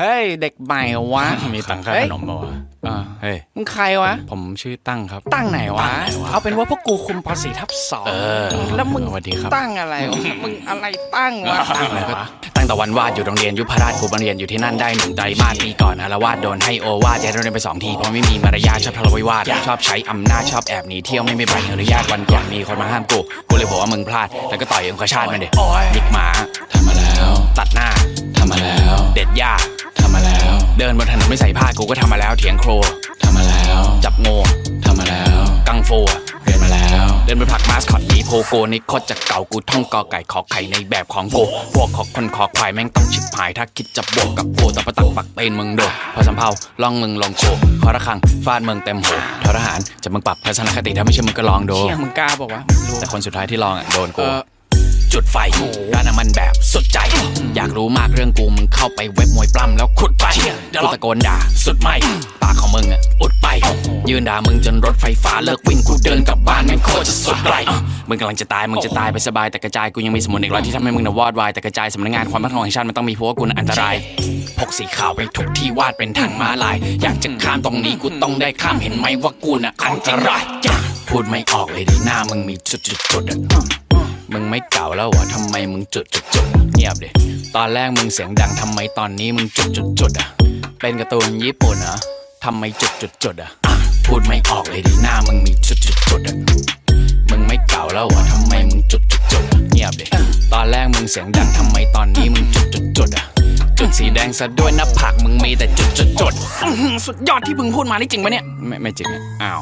เฮ้ย เด็กใหม่เหรอวะ มีตังค่าเฮ้ขยนมป่าวะอ่าเฮ้ย มึงใครวะ ผมชื่อตั้งครับ ตั้งไหนวะตั้งไหนวะเอาเป็นว่าพวกกูคุมปสี่ทับสองเออแล้วมึงสวัสดีครับตั้งอะไรวะมึงอะไรตั้งวะตั้งอะไรวะตั้งแต่วันวาดอยู่โรงเรียนยุพราชกูมาเรียนอยู่ที่นั่นได้หนึ่งไตรมาสปีก่อนอารวาสโดนให้โอวาดย้ายโรงเรียนไปสองทีเพราะไม่มีมารยาทชอบทะเลาะวิวาทชอบใช้อำนาจชอบแอบหนีเที่ยวไม่มีใบอนุญาตวันก่อนมีคนมาห้ามกูกูเลยบอกว่ามึงพลาดแล้วก็ต่อยองคชาตมันเด็ยิกหมาทำมาแล้วตัดหน้าทำมาแล้ว เด็ดหญ้าทำมาแล้ว เดินบนถนนไม่ใส่ผ้ากูก็ทำมาแล้ว เถียงโครทำมาแล้ว จับงูทำมาแล้ว กังฟูเรียนมาแล้ว เดินไปผลักมาสคอตหนีโพโกนี่โคตรจะเก่ากูท่องกอไก่ขอไข่ในแบบของกูพวกขอคนขอควายแม่งต้องชิบหาย ถ้าคิดจะบวกกับกูแต่ประตักปักเตนมึงโดดพอสำเพาล่องมึงลองโคขอระคังฟาดมึงเต็มหัวททหารจะมึงปรับทัศนคติถ้าไม่เชื่อมึงก็ลองดูเชี่ยมึงกล้าบอกว่าวะไม่รู้แต่คนสุดท้ายที่ลองอะโดนกูเออ จุดไฟร้านน้ำมันแบบสุดใจ อยากรู้มากเรื่องกูมึงเข้าไปเว็บมวยปล้ำแล้วขุดไปกูตะโกนด่าสุดไม่ปากของมึงอะอุดไป ยืนด่ามึงจนรถไฟฟ้าเลิกวิ่งกูเดินกลับบ้านแม่งโคตรจะสุดไรมึงกำลังจะตายมึงจะตายไปสบายแต่กระจายกูยังมีสมุนอีกร้อยที่ทำให้มึงน่ะวอดวายแต่กระจายสำนักงานความมั่นคงแห่งชาติมันต้องมีเพราะว่ากูน่ะอันตรายพกสีขาวไปทุกที่วาดเป็นทางม้าลาย อยากจะข้ามตรงนี้กูต้องได้ข้ามเห็นไหมว่ากูน่ะอันตรายพูดไม่ออกเลยดิหน้ามึงมีจุดจุดจุดาแล้ววะทำไมมึงจุดจุดจุดเงียบดิตอนแรกมึงเสียงดังทำไมตอนนี้มึงจุดจุดจุดอะเป็นการ์ตูนญี่ปุ่นเหรอทำไมจุดจุดจุดอะพูดไม่ออกเลยดิหน้ามึงมีจุดจุดจุดอะมึงไม่เก่าแล้ววะทำไมมึงจุดจุดจุดเงียบดิตอนแรกมึงเสียงดังทำไมตอนนี้มึงจุดจุดจุดอะจุดสีแดงซะด้วยหน้าผากมึงมีแต่จุดจุดจุดสุดยอดที่มึงพูดมานี่จริงปะเนี่ยไม่ไม่จริงอะอ้าว